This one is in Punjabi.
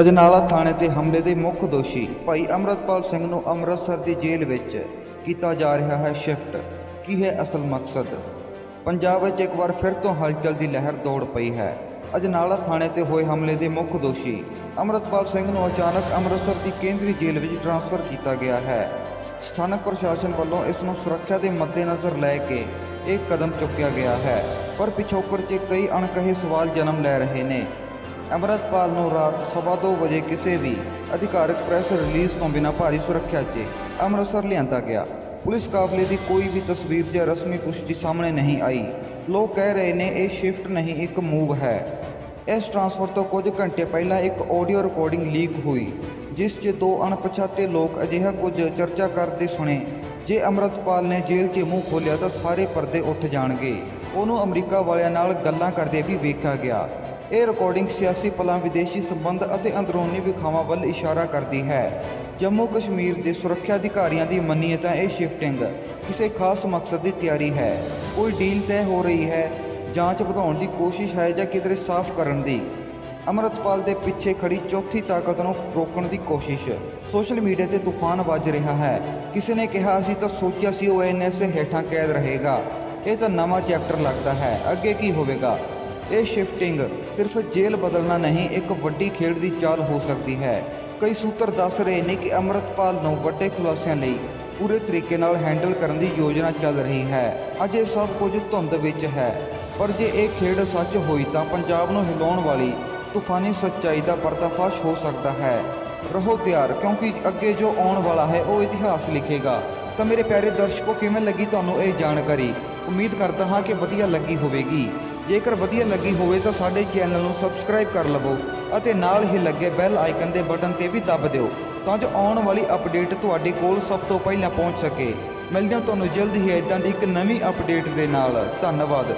ਅਜਨਾਲਾ ਥਾਣੇ ਤੇ ਹਮਲੇ ਦੇ ਮੁੱਖ ਦੋਸ਼ੀ ਭਾਈ ਅਮਰਤਪਾਲ ਸਿੰਘ ਨੂੰ ਅੰਮ੍ਰਿਤਸਰ ਦੀ ਜੇਲ੍ਹ ਵਿੱਚ ਕੀਤਾ ਜਾ ਰਿਹਾ ਹੈ ਸ਼ਿਫਟ। ਕੀ ਹੈ ਅਸਲ ਮਕਸਦ? ਪੰਜਾਬ ਵਿੱਚ ਇੱਕ ਵਾਰ ਫਿਰ ਤੋਂ ਹਲਚਲ ਦੀ ਲਹਿਰ ਦੌੜ ਪਈ ਹੈ। ਅਜਨਾਲਾ ਥਾਣੇ ਤੇ ਹੋਏ ਹਮਲੇ ਦੇ ਮੁੱਖ ਦੋਸ਼ੀ ਅਮਰਤਪਾਲ ਸਿੰਘ ਨੂੰ ਅਚਾਨਕ ਅੰਮ੍ਰਿਤਸਰ ਦੀ ਕੇਂਦਰੀ ਜੇਲ੍ਹ ਵਿੱਚ ਟਰਾਂਸਫਰ ਕੀਤਾ ਗਿਆ ਹੈ। ਸਥਾਨਕ ਪ੍ਰਸ਼ਾਸਨ ਵੱਲੋਂ ਇਸ ਨੂੰ ਸੁਰੱਖਿਆ ਦੇ ਮੱਦੇਨਜ਼ਰ ਲੈ ਕੇ ਇਹ ਕਦਮ ਚੁੱਕਿਆ ਗਿਆ ਹੈ। ਪਰ ਪਿਛੋਕੜ 'ਚ ਕਈ ਅਣਕਹੇ ਸਵਾਲ ਜਨਮ ਲੈ ਰਹੇ ਨੇ। ਅਮਰਤਪਾਲ ਨੂੰ ਰਾਤ ਸਵਾ ਦੋ ਵਜੇ ਕਿਸੇ ਵੀ ਅਧਿਕਾਰਕ ਪ੍ਰੈਸ ਰਿਲੀਜ਼ ਤੋਂ ਬਿਨਾਂ ਭਾਰੀ ਸੁਰੱਖਿਆ 'ਚ ਅੰਮ੍ਰਿਤਸਰ ਲਿਆਂਦਾ ਗਿਆ। ਪੁਲਿਸ ਕਾਫਲੇ ਦੀ ਕੋਈ ਵੀ ਤਸਵੀਰ ਜਾਂ ਰਸਮੀ ਪੁਸ਼ਟੀ ਸਾਹਮਣੇ ਨਹੀਂ ਆਈ। ਲੋਕ ਕਹਿ ਰਹੇ ਨੇ, ਇਹ ਸ਼ਿਫਟ ਨਹੀਂ, ਇੱਕ ਮੂਵ ਹੈ। ਇਸ ਟਰਾਂਸਫਰ ਤੋਂ ਕੁਝ ਘੰਟੇ ਪਹਿਲਾਂ ਇੱਕ ਆਡੀਓ ਰਿਕਾਰਡਿੰਗ ਲੀਕ ਹੋਈ, ਜਿਸ 'ਚ ਦੋ ਅਣਪਛਾਤੇ ਲੋਕ ਅਜਿਹਾ ਕੁਝ ਚਰਚਾ ਕਰਦੇ ਸੁਣੇ। ਜੇ ਅਮਰਤਪਾਲ ਨੇ ਜੇਲ੍ਹ 'ਚ ਮੂੰਹ ਖੋਲ੍ਹਿਆ ਤਾਂ ਸਾਰੇ ਪਰਦੇ ਉੱਠ ਜਾਣਗੇ। ਉਹਨੂੰ ਅਮਰੀਕਾ ਵਾਲਿਆਂ ਨਾਲ ਗੱਲਾਂ ਕਰਦੇ ਵੀ ਵੇਖਿਆ ਗਿਆ। ਇਹ ਰਿਕਾਰਡਿੰਗ ਸਿਆਸੀ ਪਲਾਂ, ਵਿਦੇਸ਼ੀ ਸੰਬੰਧ ਅਤੇ ਅੰਦਰੂਨੀ ਵਿਖਾਵਾਂ ਵੱਲ ਇਸ਼ਾਰਾ ਕਰਦੀ ਹੈ। ਜੰਮੂ ਕਸ਼ਮੀਰ ਦੇ ਸੁਰੱਖਿਆ ਅਧਿਕਾਰੀਆਂ ਦੀ ਮੰਨੀਏ ਤਾਂ ਇਹ ਸ਼ਿਫਟਿੰਗ ਕਿਸੇ ਖਾਸ ਮਕਸਦ ਦੀ ਤਿਆਰੀ ਹੈ। ਕੋਈ ਡੀਲ ਤੈਅ ਹੋ ਰਹੀ ਹੈ, ਜਾਂਚ ਵਧਾਉਣ ਦੀ ਕੋਸ਼ਿਸ਼ ਹੈ ਜਾਂ ਕਿਧਰੇ ਸਾਫ਼ ਕਰਨ ਦੀ। ਅਮਰਤਪਾਲ ਦੇ ਪਿੱਛੇ ਖੜੀ ਚੌਥੀ ਤਾਕਤ ਨੂੰ ਰੋਕਣ ਦੀ ਕੋਸ਼ਿਸ਼। ਸੋਸ਼ਲ ਮੀਡੀਆ ਤੇ ਤੂਫਾਨ ਵੱਜ ਰਿਹਾ ਹੈ। ਕਿਸੇ ਨੇ ਕਿਹਾ ਅਸੀਂ ਤਾਂ ਸੋਚਿਆ ਸੀ ਉਹ ਐਨਐਸ ਹੇਠਾਂ ਕੈਦ ਰਹੇਗਾ। ਇਹ ਤਾਂ ਨਵਾਂ ਚੈਪਟਰ ਲੱਗਦਾ ਹੈ। ਅੱਗੇ ਕੀ ਹੋਵੇਗਾ? ਇਹ ਸ਼ਿਫਟਿੰਗ ਸਿਰਫ ਜੇਲ੍ਹ ਬਦਲਣਾ ਨਹੀਂ, ਇੱਕ ਵੱਡੀ ਖੇਡ ਦੀ ਚਾਲ ਹੋ ਸਕਦੀ ਹੈ। ਕਈ ਸੂਤਰ ਦੱਸ ਰਹੇ ਨੇ ਕਿ ਅਮਰਤਪਾਲ ਨੂੰ ਵੱਡੇ ਖੁਲਾਸਿਆਂ ਲਈ ਪੂਰੇ ਤਰੀਕੇ ਨਾਲ ਹੈਂਡਲ ਕਰਨ ਦੀ ਯੋਜਨਾ ਚੱਲ ਰਹੀ ਹੈ। ਅਜੇ ਸਭ ਕੁਝ ਧੁੰਦ ਵਿੱਚ ਹੈ, ਪਰ ਜੇ ਇਹ ਖੇਡ ਸੱਚ ਹੋਈ ਤਾਂ ਪੰਜਾਬ ਨੂੰ ਹਿਲਾਉਣ ਵਾਲੀ ਤੂਫਾਨੀ ਸੱਚਾਈ ਦਾ ਪਰਦਾਫਾਸ਼ ਹੋ ਸਕਦਾ ਹੈ। ਰਹੋ ਤਿਆਰ, ਕਿਉਂਕਿ ਅੱਗੇ ਜੋ ਆਉਣ ਵਾਲਾ ਹੈ, ਉਹ ਇਤਿਹਾਸ ਲਿਖੇਗਾ। ਤਾਂ ਮੇਰੇ ਪਿਆਰੇ ਦਰਸ਼ਕੋ, ਕਿਵੇਂ ਲੱਗੀ ਤੁਹਾਨੂੰ ਇਹ ਜਾਣਕਾਰੀ? ਉਮੀਦ ਕਰਦਾ ਹਾਂ ਕਿ ਵਧੀਆ ਲੱਗੀ ਹੋਵੇਗੀ। ਜੇਕਰ ਵਧੀਆ ਲੱਗੀ ਹੋਵੇ ਤਾਂ ਸਾਡੇ ਚੈਨਲ ਨੂੰ ਸਬਸਕ੍ਰਾਈਬ ਕਰ ਲਵੋ ਅਤੇ ਨਾਲ ਹੀ ਲੱਗੇ ਬੈਲ ਆਈਕਨ ਦੇ ਬਟਨ ਤੇ ਵੀ ਦੱਬ ਦਿਓ ਤਾਂ ਜੋ ਆਉਣ ਵਾਲੀ ਅਪਡੇਟ ਤੁਹਾਡੇ ਕੋਲ ਸਭ ਤੋਂ ਪਹਿਲਾਂ ਪਹੁੰਚ ਸਕੇ। ਮਿਲਦੇ ਹਾਂ ਤੁਹਾਨੂੰ ਜਲਦ ਹੀ ਇਦਾਂ ਦੀ ਇੱਕ ਨਵੀਂ ਅਪਡੇਟ ਦੇ ਨਾਲ। ਧੰਨਵਾਦ।